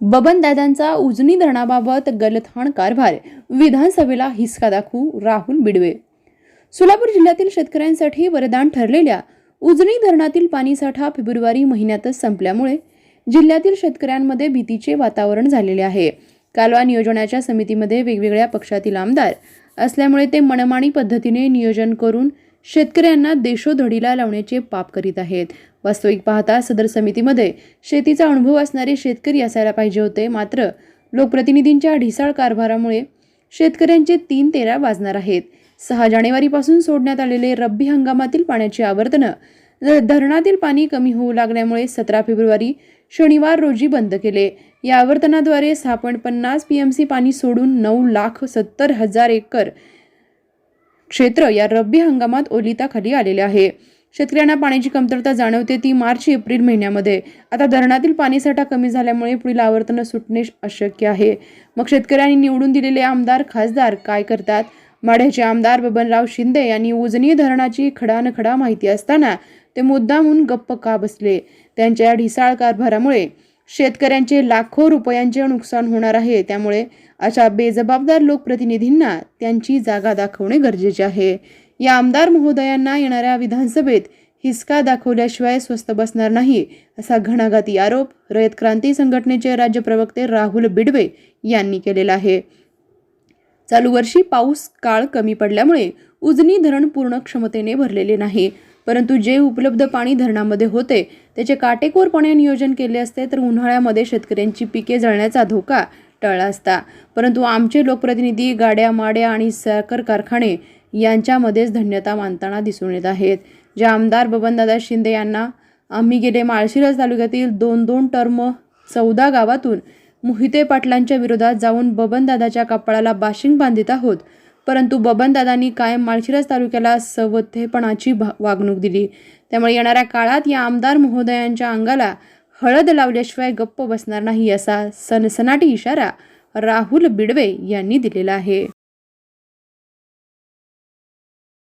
बबनदादांचा उजनी धरणाबाबत गलथान कारभार विधानसभेला हिसका दाखवू राहुल बिडवे. सोलापूर जिल्ह्यातील शेतकऱ्यांसाठी वरदान ठरलेल्या उजनी धरणातील पाणीसाठा फेब्रुवारी महिन्यातच संपल्यामुळे जिल्ह्यातील शेतकऱ्यांमध्ये भीतीचे वातावरण झालेले आहे. कालवा नियोजनाच्या समितीमध्ये वेगवेगळ्या पक्षातील आमदार असल्यामुळे ते मनमानी पद्धतीने नियोजन करून शेतकऱ्यांना देशोधडीला लावण्याचे पाप करीत आहेत. वास्तविक पाहता सदर समितीमध्ये शेतीचा अनुभव असणारे शेतकरी असायला पाहिजे होते. मात्र लोकप्रतिनिधींच्या ढिसाळ कारभारामुळे शेतकऱ्यांचे तीन तेरा वाजणार आहेत. सहा जानेवारीपासून सोडण्यात आलेले रब्बी हंगामातील पाण्याची आवर्तनं धरणातील पाणी कमी होऊ लागल्यामुळे सतरा फेब्रुवारी शनिवार रोजी बंद केले. या आवर्तनाद्वारे सहा पॉईंट पन्नास पी एम सी पाणी सोडून नऊ लाख सत्तर हजार एकर क्षेत्र या रब्बी हंगामात ओलिताखाली आलेले आहे. शेतकऱ्यांना पाण्याची कमतरता जाणवते ती मार्च एप्रिल महिन्यामध्ये. आता धरणातील पाणीसाठा कमी झाल्यामुळे पुढील आवर्तनं सुटणे अशक्य आहे. मग शेतकऱ्यांनी निवडून दिलेले आमदार खासदार काय करतात? माढ्याचे आमदार बबनराव शिंदे यांनी उजनी धरणाची खडानखडा माहिती असताना ते मुद्दामून गप्प का बसले? त्यांच्या या ढिसाळ कारभारामुळे शेतकऱ्यांचे लाखो रुपयांचे नुकसान होणार आहे. त्यामुळे अशा बेजबाबदार लोकप्रतिनिधींना त्यांची जागा दाखवणे गरजेचे आहे. या आमदार महोदयांना येणाऱ्या विधानसभेत हिसका दाखवल्याशिवाय स्वस्त बसणार नाही असा घणाघाती आरोप रयत क्रांती संघटनेचे राज्य प्रवक्ते राहुल बिडवे यांनी केलेला आहे. चालू वर्षी पाऊस काळ कमी पडल्यामुळे उजनी धरण पूर्ण क्षमतेने भरलेले नाही. परंतु जे उपलब्ध पाणी धरणामध्ये होते त्याचे काटेकोरपणे नियोजन केले असते तर उन्हाळ्यामध्ये शेतकऱ्यांची पिके जळण्याचा धोका टळला असता. परंतु आमचे लोकप्रतिनिधी गाड्या माड्या आणि साखर कारखाने यांच्यामध्येच धन्यता मानताना दिसून येत आहेत. जे आमदार बबनदादा शिंदे यांना आम्ही गेले माळशिरस तालुक्यातील दोन दोन टर्म चौदा गावातून मोहिते पाटलांच्या विरोधात जाऊन बबनदादाच्या कपाळाला बाशिंग बांधित आहोत. परंतु बबनदादांनी कायम माळशिरस तालुक्याला सवथेपणाची भा- वागणूक दिली. त्यामुळे येणाऱ्या काळात या आमदार महोदयांच्या अंगाला हळद लावल्याशिवाय गप्प बसणार नाही असा सनसनाटी इशारा राहुल बिडवे यांनी दिलेला आहे.